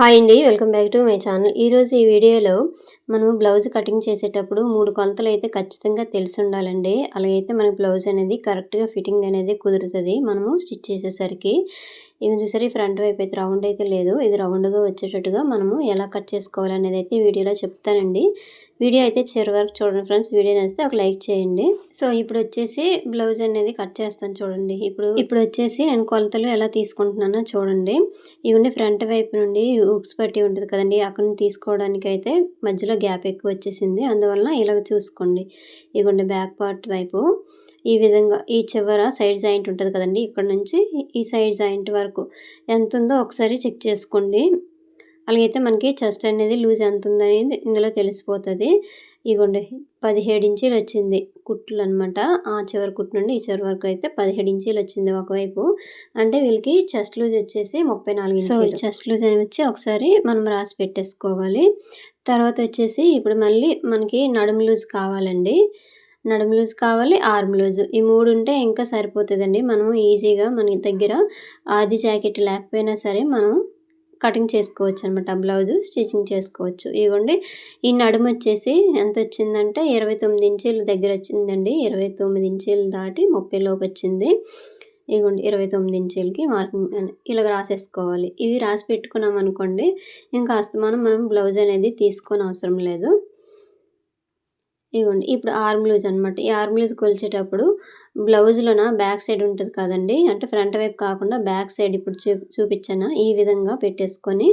Hi అండి welcome back to my channel. ఈరోజు ఈ వీడియోలో మనం బ్లౌజ్ కటింగ్ చేసేటప్పుడు మూడు కొలతలు అయితే ఖచ్చితంగా తెలిసి ఉండాలండి. అలాగైతే మనకి బ్లౌజ్ అనేది కరెక్ట్గా ఫిట్టింగ్ అనేది కుదురుతుంది. మనము స్టిచ్ చేసేసరికి ఇది చూసారు ఈ ఫ్రంట్ వైపు అయితే రౌండ్ అయితే లేదు. ఇది రౌండ్గా వచ్చేటట్టుగా మనము ఎలా కట్ చేసుకోవాలనేది అయితే వీడియోలో చెప్తానండి. వీడియో అయితే చివరి వరకు చూడండి ఫ్రెండ్స్. వీడియో నచ్చితే ఒక లైక్ చేయండి. సో ఇప్పుడు వచ్చేసి బ్లౌజ్ అనేది కట్ చేస్తాను చూడండి. ఇప్పుడు ఇప్పుడు వచ్చేసి నేను కొలతలు ఎలా తీసుకుంటున్నానో చూడండి. ఇవన్నీ ఫ్రంట్ వైపు నుండి ఉక్స్ పట్టి ఉంటుంది కదండి. అక్కడ నుంచి తీసుకోవడానికి అయితే మధ్యలో గ్యాప్ ఎక్కువ వచ్చేసింది. అందువల్ల ఇలాగ చూసుకోండి. ఇవ్వండి బ్యాక్ పార్ట్ వైపు. ఈ విధంగా ఈ చివర సైడ్ జాయింట్ ఉంటుంది కదండి ఇక్కడ నుంచి ఈ సైడ్ జాయింట్ వరకు. ఎంత ఉందో ఒకసారి చెక్ చేసుకోండి. అలాగైతే మనకి చెస్ట్ అనేది లూజ్ ఎంత ఉందనేది ఇందులో తెలిసిపోతుంది. ఇగోండి పదిహేడు ఇంచీలు వచ్చింది కుట్లు అనమాట ఆ చివరి కుట్టు నుండి ఈ చివరి వరకు అయితే పదిహేడు ఇంచీలు వచ్చింది ఒకవైపు. అంటే వీళ్ళకి చెస్ట్ లూజ్ వచ్చేసి ముప్పై నాలుగు సో చెస్ట్ లూజ్ అని వచ్చి ఒకసారి మనం రాసి పెట్టేసుకోవాలి. తర్వాత వచ్చేసి ఇప్పుడు మళ్ళీ మనకి నడుము లూజ్ కావాలండి. నడుము లూజ్ కావాలి ఆర్మ్ లూజ్. ఈ మూడు ఉంటే ఇంకా సరిపోతుందండి. మనం ఈజీగా మన దగ్గర ఆది జాకెట్ లేకపోయినా సరే మనం కటింగ్ చేసుకోవచ్చు అనమాట బ్లౌజు స్టిచ్చింగ్ చేసుకోవచ్చు. ఇదిగోండి ఈ నడుము వచ్చేసి ఎంత వచ్చిందంటే ఇరవై తొమ్మిది ఇంచీల దగ్గర వచ్చిందండి. ఇరవై తొమ్మిది ఇంచీలు దాటి ముప్పైలోకి వచ్చింది. ఇదిగోండి ఇరవై తొమ్మిది ఇంచీలకి మార్కింగ్ ఇలాగ రాసేసుకోవాలి. ఇవి రాసి పెట్టుకున్నాం అనుకోండి ఇంకా అస్తమానం మనం బ్లౌజ్ అనేది తీసుకొని అవసరం లేదు. ఇదిగోండి ఇప్పుడు ఆర్మ్ లూజ్ అనమాట ఈ ఆర్మ్ లూజ్ కొలిచేటప్పుడు బ్లౌజ్లోన బ్యాక్ సైడ్ ఉంటుంది కదండి అంటే ఫ్రంట్ వైపు కాకుండా బ్యాక్ సైడ్ ఇప్పుడు చూ చూపించాను? ఈ విధంగా పెట్టేసుకొని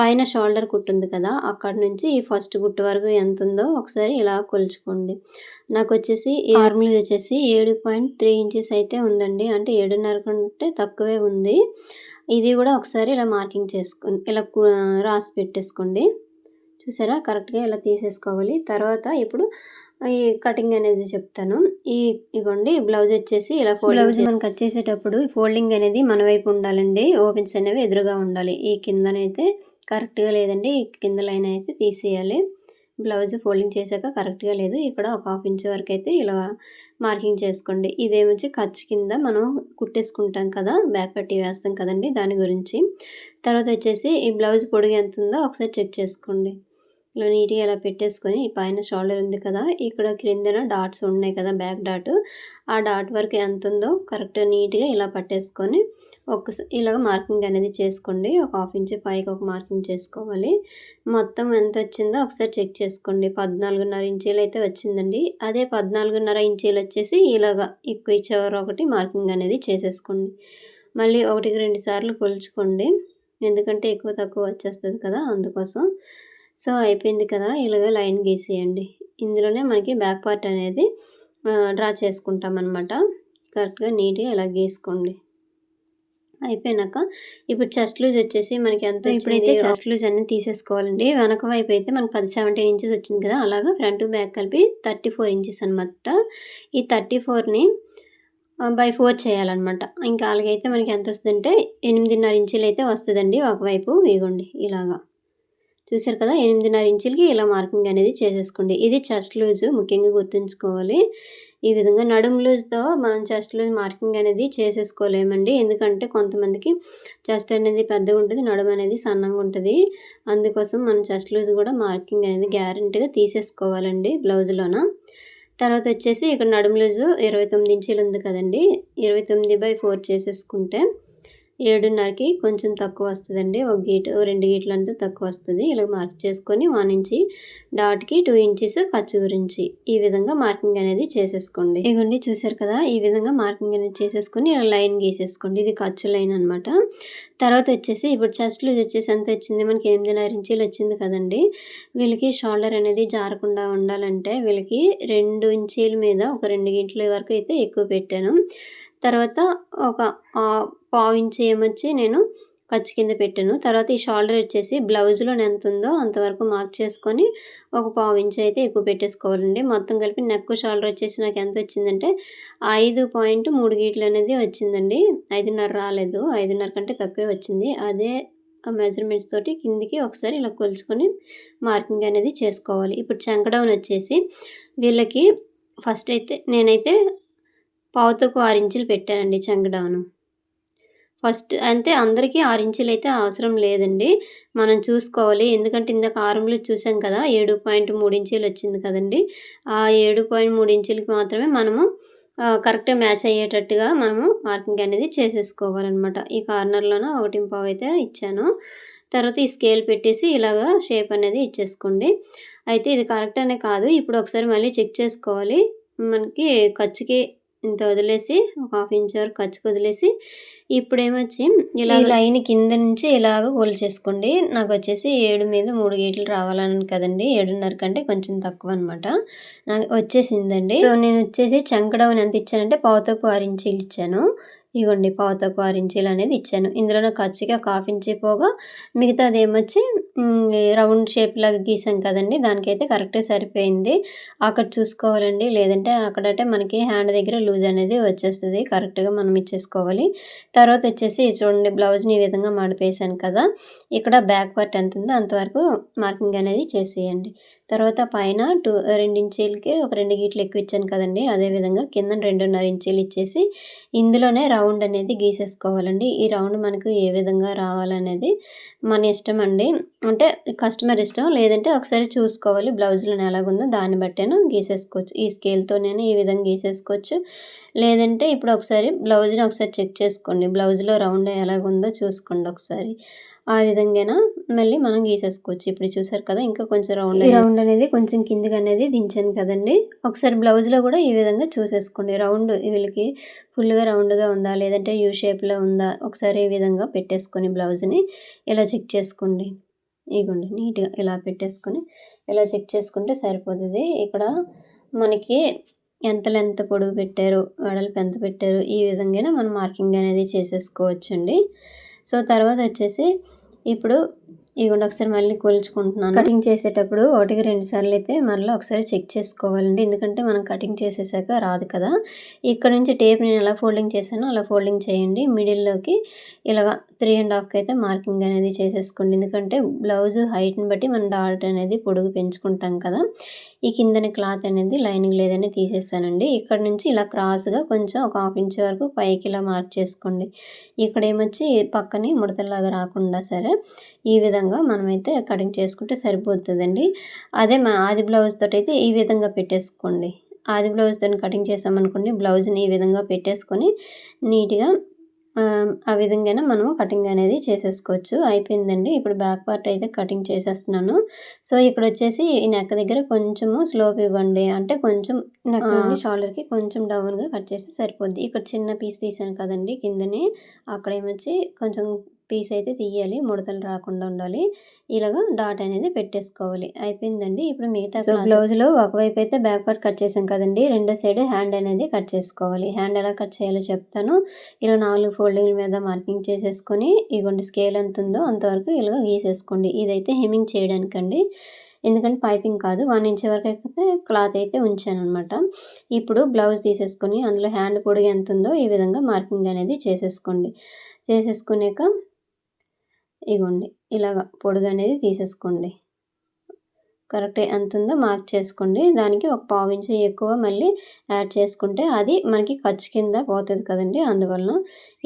పైన షోల్డర్ కుట్టుంది కదా అక్కడ నుంచి ఈ ఫస్ట్ కుట్టు వరకు ఎంత ఉందో ఒకసారి ఇలా కొలుచుకోండి. నాకు వచ్చేసి ఈ ఆర్మ్ లూజ్ వచ్చేసి ఏడు పాయింట్ త్రీ ఇంచెస్ అయితే ఉందండి అంటే ఏడున్నర కంటే తక్కువే ఉంది. ఇది కూడా ఒకసారి ఇలా మార్కింగ్ చేసుకోండి ఇలా రాసి పెట్టేసుకోండి. చూసారా? కరెక్ట్గా ఇలా తీసేసుకోవాలి. తర్వాత ఇప్పుడు ఈ కటింగ్ అనేది చెప్తాను. ఈ ఇగోండి బ్లౌజ్ వచ్చేసి ఇలా బ్లౌజ్ మనం కట్ చేసేటప్పుడు ఫోల్డింగ్ అనేది మన వైపు ఉండాలండి. ఓపెన్స్ అనేవి ఎదురుగా ఉండాలి. ఈ కిందనైతే కరెక్ట్గా లేదండి. ఈ కింద లైన్ అయితే తీసేయాలి. బ్లౌజ్ ఫోల్డింగ్ చేశాక కరెక్ట్గా లేదు. ఇక్కడ ఒక హాఫ్ ఇంచ్ వరకు అయితే ఇలా మార్కింగ్ చేసుకోండి. ఇదేమొచ్చి ఖర్చు కింద మనం కుట్టేసుకుంటాం కదా బ్యాక్ పట్టి వేస్తాం కదండి దాని గురించి. తర్వాత వచ్చేసి ఈ బ్లౌజ్ పొడుగు ఎంత ఉందో ఒకసారి చెక్ చేసుకోండి. ఇలా నీట్గా ఇలా పెట్టేసుకొని పైన షోల్డర్ ఉంది కదా ఇక్కడ క్రిందన డాట్స్ ఉన్నాయి కదా బ్యాక్ డాట్. ఆ డాట్ వరకు ఎంత ఉందో కరెక్ట్గా నీట్గా ఇలా పట్టేసుకొని ఒకసారి ఇలాగ మార్కింగ్ అనేది చేసుకోండి. ఒక హాఫ్ ఇంచ్ పైకి ఒక మార్కింగ్ చేసుకోవాలి. మొత్తం ఎంత వచ్చిందో ఒకసారి చెక్ చేసుకోండి. పద్నాలుగున్నర ఇంచీలు అయితే వచ్చిందండి. అదే పద్నాలుగున్నర ఇంచీలు వచ్చేసి ఇలాగ ఎక్కువ ఇచ్చేవారు ఒకటి మార్కింగ్ అనేది చేసేసుకోండి. మళ్ళీ ఒకటికి రెండు సార్లు కొలుచుకోండి. ఎందుకంటే ఎక్కువ తక్కువ వచ్చేస్తుంది కదా అందుకోసం. సో అయిపోయింది కదా ఇలాగ లైన్ గీసేయండి. ఇందులోనే మనకి బ్యాక్ పార్ట్ అనేది డ్రా చేసుకుంటాం అనమాట కరెక్ట్గా నీట్గా ఇలా గీసుకోండి. అయిపోయినాక ఇప్పుడు చెస్ట్ లూజ్ వచ్చేసి మనకి ఎంత ఇప్పుడైతే చెస్ట్ లూజ్ అన్ని తీసేసుకోవాలండి. వెనక వైపు అయితే మనకి పది సెవెంటీన్ ఇంచెస్ వచ్చింది కదా అలాగా ఫ్రంట్ బ్యాక్ కలిపి థర్టీ ఫోర్ ఇంచెస్ అనమాట ఈ థర్టీ ఫోర్ని బై ఫోర్ చేయాలన్నమాట. ఇంకా అలాగైతే మనకి ఎంత వస్తుందంటే ఎనిమిదిన్నర ఇంచులు అయితే వస్తుందండి ఒకవైపు ఇగోండి ఇలాగా. చూసారు కదా ఎనిమిదిన్నర ఇంచులకి ఇలా మార్కింగ్ అనేది చేసేసుకోండి. ఇది చెస్ట్ లూజ్ ముఖ్యంగా గుర్తుంచుకోవాలి. ఈ విధంగా నడుము లూజ్తో మనం చెస్ట్ లూజ్ మార్కింగ్ అనేది చేసేసుకోలేమండి. ఎందుకంటే కొంతమందికి చెస్ట్ అనేది పెద్దగా ఉంటుంది నడుము అనేది సన్నంగా ఉంటుంది. అందుకోసం మనం చెస్ట్ లూజ్ కూడా మార్కింగ్ అనేది గ్యారంటీగా తీసేసుకోవాలండి బ్లౌజ్లోన. తర్వాత వచ్చేసి ఇక్కడ నడుము లూజు ఇరవై తొమ్మిది ఇంచులు ఉంది కదండి. ఇరవై తొమ్మిది బై ఫోర్ చేసేసుకుంటే ఏడున్నరకి కొంచెం తక్కువ వస్తుందండి. ఒక గీటు రెండు గీట్లు అంతా తక్కువ వస్తుంది. ఇలా మార్క్ చేసుకొని వన్ ఇంచి డాట్కి టూ ఇంచెస్ ఖర్చు గురించి ఈ విధంగా మార్కింగ్ అనేది చేసేసుకోండి. ఇగోండి చూసారు కదా ఈ విధంగా మార్కింగ్ అనేది చేసేసుకొని ఇలా లైన్ గీసేసుకోండి. ఇది ఖర్చు లైన్ అనమాట తర్వాత వచ్చేసి ఇప్పుడు చెస్ట్ లూజ్ వచ్చేసి ఎంత వచ్చింది? మనకి ఎనిమిదిన్నర ఇంచీలు వచ్చింది కదండి. వీళ్ళకి షోల్డర్ అనేది జారకుండా ఉండాలంటే వీళ్ళకి రెండు ఇంచీల మీద ఒక రెండు గంటల వరకు అయితే ఎక్కువ పెట్టాను. తర్వాత ఒక పావు ఇంచు ఏమొచ్చి నేను ఖర్చు కింద పెట్టాను. తర్వాత ఈ షోల్డర్ వచ్చేసి బ్లౌజ్లో ఎంత ఉందో అంతవరకు మార్క్ చేసుకొని ఒక పావు ఇంచ్ అయితే ఎక్కువ పెట్టేసుకోవాలండి. మొత్తం కలిపి నెక్ షోల్డర్ వచ్చేసి నాకు ఎంత వచ్చిందంటే ఐదు పాయింట్ మూడు గీట్లు అనేది వచ్చిందండి. ఐదున్నర రాలేదు. ఐదున్నర కంటే తక్కువే వచ్చింది. అదే మెజర్మెంట్స్ తోటి కిందికి ఒకసారి ఇలా కొలుచుకొని మార్కింగ్ అనేది చేసుకోవాలి. ఇప్పుడు చంకడౌన్ వచ్చేసి వీళ్ళకి ఫస్ట్ అయితే నేనైతే పావుతకు ఆరు ఇంచులు పెట్టానండి చంగడాను. ఫస్ట్ అంటే అందరికీ ఆరు ఇంచులు అయితే అవసరం లేదండి. మనం చూసుకోవాలి. ఎందుకంటే ఇందాక ఆరంలో చూసాం కదా ఏడు పాయింట్ మూడు ఇంచులు వచ్చింది కదండి. ఆ ఏడు పాయింట్ మూడు ఇంచులకి మాత్రమే మనము కరెక్ట్ మ్యాచ్ అయ్యేటట్టుగా మనము మార్కింగ్ అనేది చేసేసుకోవాలన్నమాట. ఈ కార్నర్లోనూ ఒకటి పావు అయితే ఇచ్చాను. తర్వాత ఈ స్కేల్ పెట్టేసి ఇలాగా షేప్ అనేది ఇచ్చేసుకోండి. అయితే ఇది కరెక్ట్ అనే కాదు. ఇప్పుడు ఒకసారి మళ్ళీ చెక్ చేసుకోవాలి. మనకి ఖర్చుకి ఇంత వదిలేసి ఒక హాఫ్ ఇంచ్ వరకు ఖర్చుకు వదిలేసి ఇప్పుడు ఏమొచ్చి ఇలా లైన్ కింద నుంచి ఇలాగ చేసుకోండి నాకు వచ్చేసి ఏడు మీద మూడు గీట్లు రావాలని కదండి. ఏడున్నర కంటే కొంచెం తక్కువ అనమాట నాకు వచ్చేసిందండి. సో నేను వచ్చేసి చంకడౌన్ ఎంత ఇచ్చానంటే పావుతకు ఆరు ఇంచీలు ఇచ్చాను. ఇగోండి పావుతకు తక్కువ ఆరు ఇంచీలు అనేది ఇచ్చాను. ఇందులో ఖర్చుగా ఒక హాఫ్ ఇంచి పోగా మిగతాది ఏమొచ్చి రౌండ్ షేప్ లాగా గీసాం కదండి దానికైతే కరెక్ట్గా సరిపోయింది. అక్కడ చూసుకోవాలండి లేదంటే అక్కడంటే మనకి హ్యాండ్ దగ్గర లూజ్ అనేది వచ్చేస్తుంది కరెక్ట్గా మనం ఇచ్చేసుకోవాలి. తర్వాత వచ్చేసి చూడండి బ్లౌజ్ని ఈ విధంగా మడిపేసాను కదా ఇక్కడ బ్యాక్ పార్ట్ ఎంత ఉందో అంతవరకు మార్కింగ్ అనేది చేసేయండి. తర్వాత పైన టూ రెండు ఇంచీలకి ఒక రెండు గీట్లు ఎక్కువ ఇచ్చాను కదండి. అదేవిధంగా కింద రెండున్నర ఇంచీలు ఇచ్చేసి ఇందులోనే రౌండ్ అనేది గీసేసుకోవాలండి. ఈ రౌండ్ మనకు ఏ విధంగా రావాలనేది మన ఇష్టం అండి. అంటే కస్టమర్ ఇష్టం లేదంటే ఒకసారి చూసుకోవాలి బ్లౌజ్లో ఎలాగుందో దాన్ని బట్టేను గీసేసుకోవచ్చు. ఈ స్కేల్తో నేను ఈ విధంగా గీసేసుకోవచ్చు. లేదంటే ఇప్పుడు ఒకసారి బ్లౌజ్ని ఒకసారి చెక్ చేసుకోండి. బ్లౌజ్లో రౌండ్ ఎలాగుందో చూసుకోండి ఒకసారి. ఆ విధంగా మళ్ళీ మనం గీసేసుకోవచ్చు. ఇప్పుడు చూసారు కదా ఇంకా కొంచెం రౌండ్ రౌండ్ అనేది. కొంచెం కిందికి అనేది దించాను కదండి. ఒకసారి బ్లౌజ్లో కూడా ఈ విధంగా చూసేసుకోండి. రౌండ్ వీళ్ళకి ఫుల్గా రౌండ్గా ఉందా? లేదంటే యూ షేప్లో ఉందా? ఒకసారి ఈ విధంగా పెట్టేసుకొని బ్లౌజ్ని ఇలా చెక్ చేసుకోండి. ఇగోండి నీట్గా ఇలా పెట్టేసుకొని ఇలా చెక్ చేసుకుంటే సరిపోతుంది. ఇక్కడ మనకి ఎంత లెంత్ పొడుగు పెట్టారు వెడల్పు ఎంత పెట్టారు ఈ విధంగానే మనం మార్కింగ్ అనేది చేసేసుకోవచ్చండి. సో తర్వాత వచ్చేసి ఇప్పుడు ఇవ్వండి ఒకసారి మళ్ళీ కూల్చుకుంటున్నాను. కటింగ్ చేసేటప్పుడు ఒకటికి రెండు సార్లు అయితే మళ్ళీ ఒకసారి చెక్ చేసుకోవాలండి. ఎందుకంటే మనం కటింగ్ చేసేసాక రాదు కదా. ఇక్కడ నుంచి టేప్ నేను ఎలా ఫోల్డింగ్ చేశానో అలా ఫోల్డింగ్ చేయండి. మిడిల్లోకి ఇలా త్రీ అండ్ హాఫ్కి అయితే మార్కింగ్ అనేది చేసేసుకోండి. ఎందుకంటే బ్లౌజ్ హైట్ని బట్టి మనం డాట్ అనేది పొడుగు పెంచుకుంటాం కదా. ఈ కిందని క్లాత్ అనేది లైనింగ్ లేదని తీసేసానండి. ఇక్కడ నుంచి ఇలా క్రాస్గా కొంచెం ఒక హాఫ్ ఇంచ్ వరకు పైకి ఇలా మార్క్ చేసుకోండి. ఇక్కడ ఏమొచ్చి పక్కనే ముడతలాగా రాకుండా సరే ఈ విధంగా మనమైతే కటింగ్ చేసుకుంటే సరిపోతుందండి. అదే మన ఆది బ్లౌజ్ తోటి అయితే ఈ విధంగా పెట్టేసుకోండి. ఆది బ్లౌజ్తో కటింగ్ చేసామనుకోండి బ్లౌజ్ని ఈ విధంగా పెట్టేసుకొని నీట్గా ఆ విధంగానే మనం కటింగ్ అనేది చేసేసుకోవచ్చు. అయిపోయిందండి. ఇప్పుడు బ్యాక్ పార్ట్ అయితే కటింగ్ చేసేస్తున్నాను. సో ఇక్కడ వచ్చేసి ఈ నెక్ దగ్గర కొంచెము స్లోప్ ఇవ్వండి. అంటే కొంచెం నెక్ షోల్డర్కి కొంచెం డౌన్గా కట్ చేస్తే సరిపోద్ది. ఇక్కడ చిన్న పీస్ తీసాను కదండి కిందని. అక్కడ ఏమొచ్చి కొంచెం పీస్ అయితే తీయాలి ముడతలు రాకుండా ఉండాలి. ఇలాగా డాట్ అనేది పెట్టేసుకోవాలి. అయిపోయిందండి. ఇప్పుడు మిగతా సో బ్లౌజ్లో ఒకవైపు అయితే బ్యాక్ పార్ట్ కట్ చేసాం కదండి. రెండో సైడ్ హ్యాండ్ అనేది కట్ చేసుకోవాలి. హ్యాండ్ ఎలా కట్ చేయాలో చెప్తాను. ఇలా నాలుగు ఫోల్డింగ్ల మీద మార్కింగ్ చేసేసుకొని ఇగోండి స్కేల్ ఎంత ఉందో అంతవరకు ఇలాగ గీసేసుకోండి. ఇదైతే హెమింగ్ చేయడానికండి. ఎందుకంటే పైపింగ్ కాదు. వన్ ఇంచ్ వరకు అయితే క్లాత్ అయితే ఉంచాను అనమాట ఇప్పుడు బ్లౌజ్ తీసేసుకొని అందులో హ్యాండ్ పొడిగి ఎంత ఉందో ఈ విధంగా మార్కింగ్ అనేది చేసేసుకోండి. చేసేసుకునేక ఇగోండి ఇలాగ పొడుగు అనేది తీసేసుకోండి. కరెక్ట్ ఎంత ఉందో మార్క్ చేసుకోండి. దానికి ఒక పావు ఇంచు ఎక్కువ మళ్ళీ యాడ్ చేసుకుంటే అది మనకి ఖర్చు కింద పోతుంది కదండి అందువలన.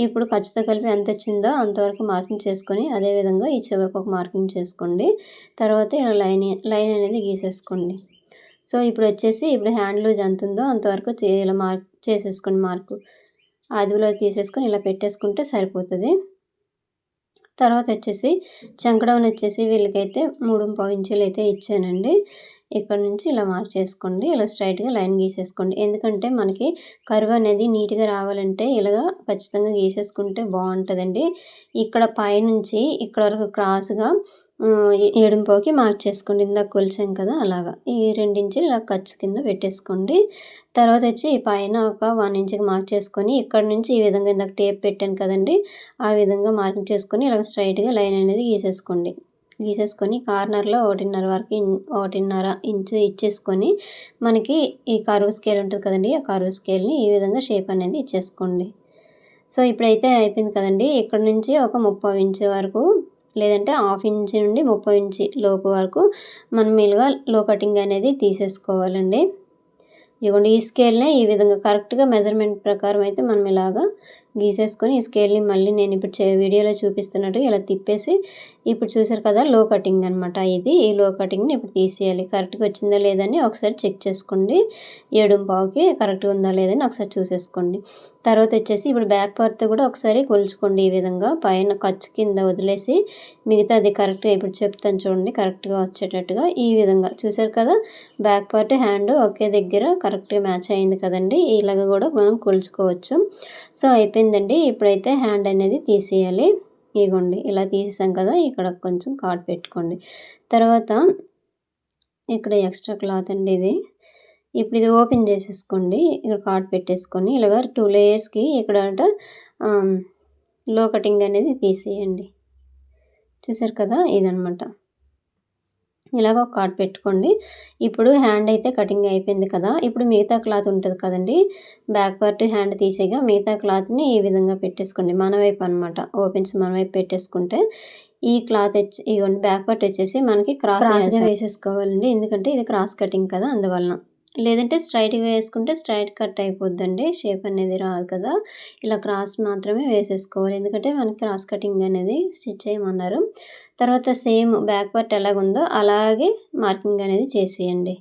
ఇప్పుడు ఖర్చుతో కలిపి ఎంత వచ్చిందో అంతవరకు మార్కింగ్ చేసుకొని అదేవిధంగా ఈ చివరికి ఒక మార్కింగ్ చేసుకోండి. తర్వాత ఇలా లైన్ లైన్ అనేది గీసేసుకోండి. సో ఇప్పుడు వచ్చేసి ఇప్పుడు హ్యాండ్ లూజ్ ఎంత ఉందో అంతవరకు ఇలా మార్క్ చేసేసుకోండి మార్కు. అదిలో తీసేసుకొని ఇలా పెట్టేసుకుంటే సరిపోతుంది. తర్వాత వచ్చేసి చంకడౌన్ వచ్చేసి వీళ్ళకైతే మూడు పావు ఇంచులు అయితే ఇచ్చానండి. ఇక్కడ నుంచి ఇలా మార్క్ చేసుకోండి ఇలా స్ట్రైట్గా లైన్ గీసేసుకోండి. ఎందుకంటే మనకి కరువు అనేది నీట్గా రావాలంటే ఇలాగా ఖచ్చితంగా గీసేసుకుంటే బాగుంటుందండి. ఇక్కడ పైనుంచి ఇక్కడ వరకు క్రాస్గా ఏడుంపోకి మార్క్ చేసుకోండి ఇందాక కొలిచాం కదా అలాగా. ఈ రెండించి ఇలా ఖర్చు కింద పెట్టేసుకోండి. తర్వాత వచ్చి పైన ఒక వన్ ఇంచ్కి మార్క్ చేసుకొని ఇక్కడ నుంచి ఈ విధంగా ఇందాక టేప్ పెట్టాను కదండి ఆ విధంగా మార్కింగ్ చేసుకొని ఇలా స్ట్రైట్గా లైన్ అనేది గీసేసుకోండి. గీసేసుకొని కార్నర్లో ఒకటిన్నర వరకు ఒకటిన్నర ఇంచు ఇచ్చేసుకొని మనకి ఈ కరువు స్కేల్ ఉంటుంది కదండి ఆ కరువు స్కేల్ని ఈ విధంగా షేప్ అనేది ఇచ్చేసుకోండి. సో ఇప్పుడైతే అయిపోయింది కదండి ఇక్కడ నుంచి ఒక ముప్పై ఇంచు వరకు లేదంటే హాఫ్ ఇంచ్ నుండి ముప్పై ఇంచి లోపు వరకు మనం మీలుగా లో కటింగ్ అనేది తీసేసుకోవాలండి. ఇదిగోండి ఈ స్కేల్నే ఈ విధంగా కరెక్ట్గా మెజర్మెంట్ ప్రకారం అయితే మనం ఇలాగా గీసేసుకొని ఈ స్కేల్ని మళ్ళీ నేను ఇప్పుడు చే వీడియోలో చూపిస్తున్నట్టు ఇలా తిప్పేసి ఇప్పుడు చూసారు కదా లో కటింగ్ అనమాట ఇది. ఈ లో కటింగ్ని ఇప్పుడు తీసేయాలి. కరెక్ట్గా వచ్చిందా లేదని ఒకసారి చెక్ చేసుకోండి. ఏడు పావుకి కరెక్ట్గా ఉందా లేదని ఒకసారి చూసేసుకోండి. తర్వాత వచ్చేసి ఇప్పుడు బ్యాక్ పార్ట్తో కూడా ఒకసారి కొలుచుకోండి ఈ విధంగా. పైన ఖర్చు కింద వదిలేసి మిగతా అది కరెక్ట్గా ఇప్పుడు చెప్తాను చూడండి కరెక్ట్గా వచ్చేటట్టుగా ఈ విధంగా. చూసారు కదా బ్యాక్ పార్ట్ హ్యాండ్ ఒకే దగ్గర కరెక్ట్గా మ్యాచ్ అయింది కదండి. ఇలాగ కూడా మనం కొలుచుకోవచ్చు. సో అయిపోయింది అయిపోయిందండి ఇప్పుడైతే హ్యాండ్ అనేది తీసేయాలి. ఇగోండి ఇలా తీసేసాం కదా ఇక్కడ కొంచెం కాట్ పెట్టుకోండి. తర్వాత ఇక్కడ ఎక్స్ట్రా క్లాత్ అండి ఇది. ఇప్పుడు ఇది ఓపెన్ చేసేసుకోండి. ఇక్కడ కార్డ్ పెట్టేసుకొని ఇలాగ టూ లేయర్స్కి ఇక్కడ లో కటింగ్ అనేది తీసేయండి. చూసారు కదా ఇదనమాట ఇలాగ ఒక కార్డ్ పెట్టుకోండి. ఇప్పుడు హ్యాండ్ అయితే కటింగ్ అయిపోయింది కదా ఇప్పుడు మిగతా క్లాత్ ఉంటుంది కదండి. బ్యాక్ పార్ట్ హ్యాండ్ తీసేగా మిగతా క్లాత్ని ఈ విధంగా పెట్టేసుకోండి. మన వైపు అనమాట ఓపెన్స్ మన వైపు పెట్టేసుకుంటే ఈ క్లాత్ వచ్చి ఇవ్వండి బ్యాక్ పార్ట్ వచ్చేసి మనకి క్రాస్ వేసేసుకోవాలండి. ఎందుకంటే ఇది క్రాస్ కటింగ్ కదా అందువలన. లేదంటే స్ట్రైట్గా వేసుకుంటే స్ట్రైట్ కట్ అయిపోద్దండి. షేప్ అనేది రాదు కదా. ఇలా క్రాస్ మాత్రమే వేసేసుకోవాలి. ఎందుకంటే మనకి క్రాస్ కటింగ్ అనేది స్టిచ్ చేయమన్నారు. తర్వాత సేమ్ బ్యాక్ పార్ట్ ఎలాగుందో అలాగే మార్కింగ్ అనేది చేసేయండి.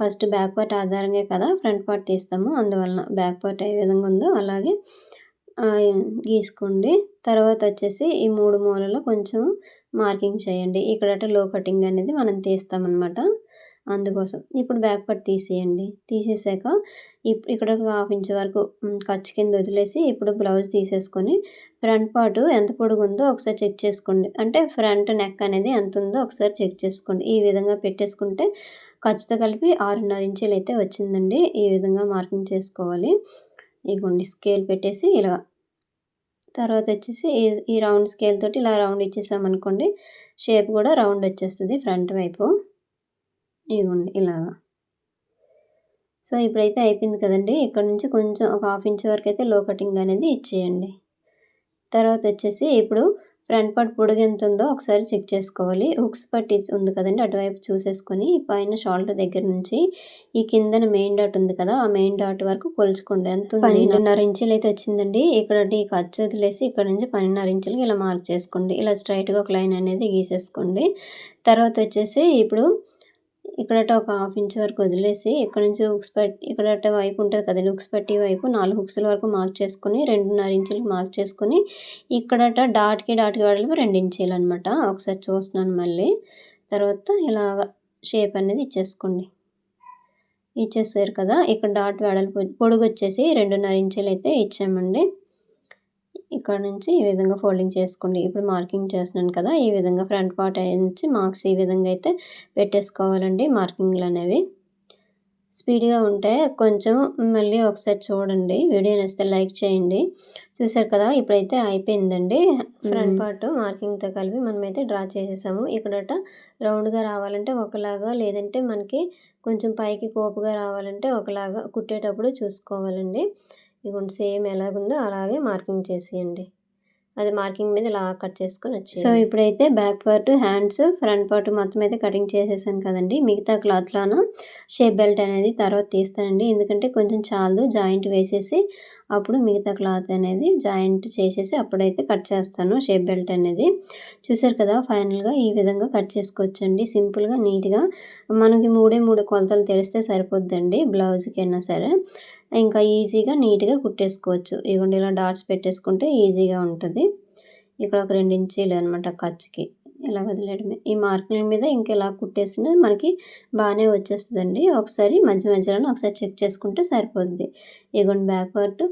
ఫస్ట్ బ్యాక్ పార్ట్ ఆధారంగా కదా ఫ్రంట్ పార్ట్ తీస్తాము. అందువలన బ్యాక్ పార్ట్ ఏ విధంగా ఉందో అలాగే గీసుకోండి. తర్వాత వచ్చేసి ఈ మూడు మూలలో కొంచెం మార్కింగ్ చేయండి. ఇక్కడ లో కటింగ్ అనేది మనం తీస్తామన్నమాట. అందుకోసం. ఇప్పుడు బ్యాక్ పార్ట్ తీసేయండి. తీసేసాక ఇప్పుడు ఇక్కడ హాఫ్ ఇంచ్ వరకు ఖర్చు కింద వదిలేసి ఇప్పుడు బ్లౌజ్ తీసేసుకొని ఫ్రంట్ పార్ట్ ఎంత పొడుగు ఉందో ఒకసారి చెక్ చేసుకోండి. అంటే ఫ్రంట్ నెక్ అనేది ఎంత ఉందో ఒకసారి చెక్ చేసుకోండి. ఈ విధంగా పెట్టేసుకుంటే ఖర్చుతో కలిపి ఆరున్నర ఇంచులు అయితే వచ్చిందండి. ఈ విధంగా మార్కింగ్ చేసుకోవాలి. ఇగోండి స్కేల్ పెట్టేసి ఇలా. తర్వాత వచ్చేసి ఈ ఈ రౌండ్ స్కేల్ తోటి ఇలా రౌండ్ ఇచ్చేసామనుకోండి షేప్ కూడా రౌండ్ వచ్చేస్తుంది ఫ్రంట్ వైపు. ఇదిగోండి ఇలాగా. సో ఇప్పుడైతే అయిపోయింది కదండి. ఇక్కడ నుంచి కొంచెం ఒక హాఫ్ ఇంచ్ వరకు అయితే లో కటింగ్ అనేది ఇచ్చేయండి. తర్వాత వచ్చేసి ఇప్పుడు ఫ్రంట్ పార్ట్ పొడుగు ఎంత ఉందో ఒకసారి చెక్ చేసుకోవాలి. హుక్స్ పట్టి ఉంది కదండి అటువైపు చూసేసుకొని పైన షోల్డర్ దగ్గర నుంచి ఈ కిందన మెయిన్ డాట్ ఉంది కదా ఆ మెయిన్ డాట్ వరకు కొలుచుకోండి. ఎంత పన్నెండున్నర ఇంచులు అయితే వచ్చిందండి. ఇక్కడ ఈ ఖర్చు వదిలేసి ఇక్కడ నుంచి పన్నెండున్నర ఇంచులకి ఇలా మార్క్ చేసుకోండి. ఇలా స్ట్రైట్గా ఒక లైన్ అనేది గీసేసుకోండి. తర్వాత వచ్చేసి ఇప్పుడు ఇక్కడట ఒక హాఫ్ ఇంచ్ వరకు వదిలేసి ఇక్కడ నుంచి హుక్స్ పెట్టి ఇక్కడట వైపు ఉంటుంది కదా హుక్స్ పెట్టి వైపు నాలుగు హుక్స్ల వరకు మార్క్ చేసుకుని రెండున్నర ఇంచులు మార్క్ చేసుకొని ఇక్కడట డాట్కి డాట్కి వెడల్పు రెండు ఇంచీలు అనమాట ఒకసారి చూస్తున్నాను మళ్ళీ. తర్వాత ఇలా షేప్ అనేది ఇచ్చేసుకోండి. ఇచ్చేసారు కదా ఇక్కడ డాట్ వెడల్పు పొడుగు వచ్చేసి రెండున్నర ఇంచులు అయితే ఇచ్చామండి. ఇక్కడ నుంచి ఈ విధంగా ఫోల్డింగ్ చేసుకోండి. ఇప్పుడు మార్కింగ్ చేస్తున్నాను కదా ఈ విధంగా ఫ్రంట్ పార్ట్ నుంచి మార్క్స్ ఈ విధంగా అయితే పెట్టేసుకోవాలండి మార్కింగ్లు అనేవి. స్పీడ్గా ఉంటే కొంచెం మళ్ళీ ఒకసారి చూడండి. వీడియో నచ్చితే లైక్ చేయండి. చూసారు కదా ఇప్పుడైతే అయిపోయిందండి. ఫ్రంట్ పార్ట్ మార్కింగ్తో కలిపి మనమైతే డ్రా చేసేసాము. ఇక్కడట రౌండ్గా రావాలంటే ఒకలాగా లేదంటే మనకి కొంచెం పైకి కోపుగా రావాలంటే ఒకలాగా కుట్టేటప్పుడు చూసుకోవాలండి. ఇదిగోండి సేమ్ ఎలాగుందో అలాగే మార్కింగ్ చేసేయండి. అది మార్కింగ్ మీద ఇలా కట్ చేసుకొని వచ్చి సో ఇప్పుడైతే back part hands front part మొత్తం అయితే కటింగ్ చేసేసాను కదండి. మిగతా క్లాత్లోన షేప్ బెల్ట్ అనేది తర్వాత తీస్తానండి. ఎందుకంటే కొంచెం చాలు జాయింట్ వేసేసి అప్పుడు మిగతా క్లాత్ అనేది జాయింట్ చేసేసి అప్పుడైతే కట్ చేస్తాను షేప్ బెల్ట్ అనేది. చూసారు కదా ఫైనల్గా ఈ విధంగా కట్ చేసుకోవచ్చండి. సింపుల్గా నీట్గా. మనకి మూడే మూడు కొలతలు తెలిస్తే సరిపోద్దండి బ్లౌజ్కి అయినా సరే. ఇంకా ఈజీగా నీట్గా కుట్టేసుకోవచ్చు. ఇదిగోండి ఇలా డాట్స్ పెట్టేసుకుంటే ఈజీగా ఉంటుంది. ఇక్కడ ఒక రెండు ఇంచీలు అనమాట ఖర్చుకి ఇలా వదిలేయడమే. ఈ మార్కుల మీద ఇంకా ఇలా కుట్టేసిన మనకి బాగానే వచ్చేస్తుందండి. ఒకసారి మధ్య మధ్యలో ఒకసారి చెక్ చేసుకుంటే సరిపోద్ది. ఇగోండి బ్యాక్ పార్ట్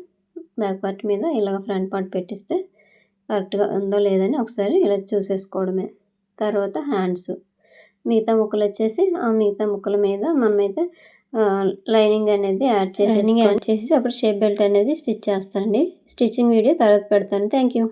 బ్యాక్ పార్ట్ మీద ఇలాగ ఫ్రంట్ పార్ట్ పెట్టిస్తే కరెక్ట్గా ఉందో లేదని ఒకసారి ఇలా చూసేసుకోవడమే. తర్వాత హ్యాండ్స్. మిగతా ముక్కలు వచ్చేసి ఆ మిగతా ముక్కల మీద మనమైతే లైనింగ్ అనేది యాడ్ చేసి లైనింగ్ యాడ్ చేసి అప్పుడు షేప్ బెల్ట్ అనేది స్టిచ్ చేస్తానండి. స్టిచ్చింగ్ వీడియో తర్వాత పెడతాను. Thank you.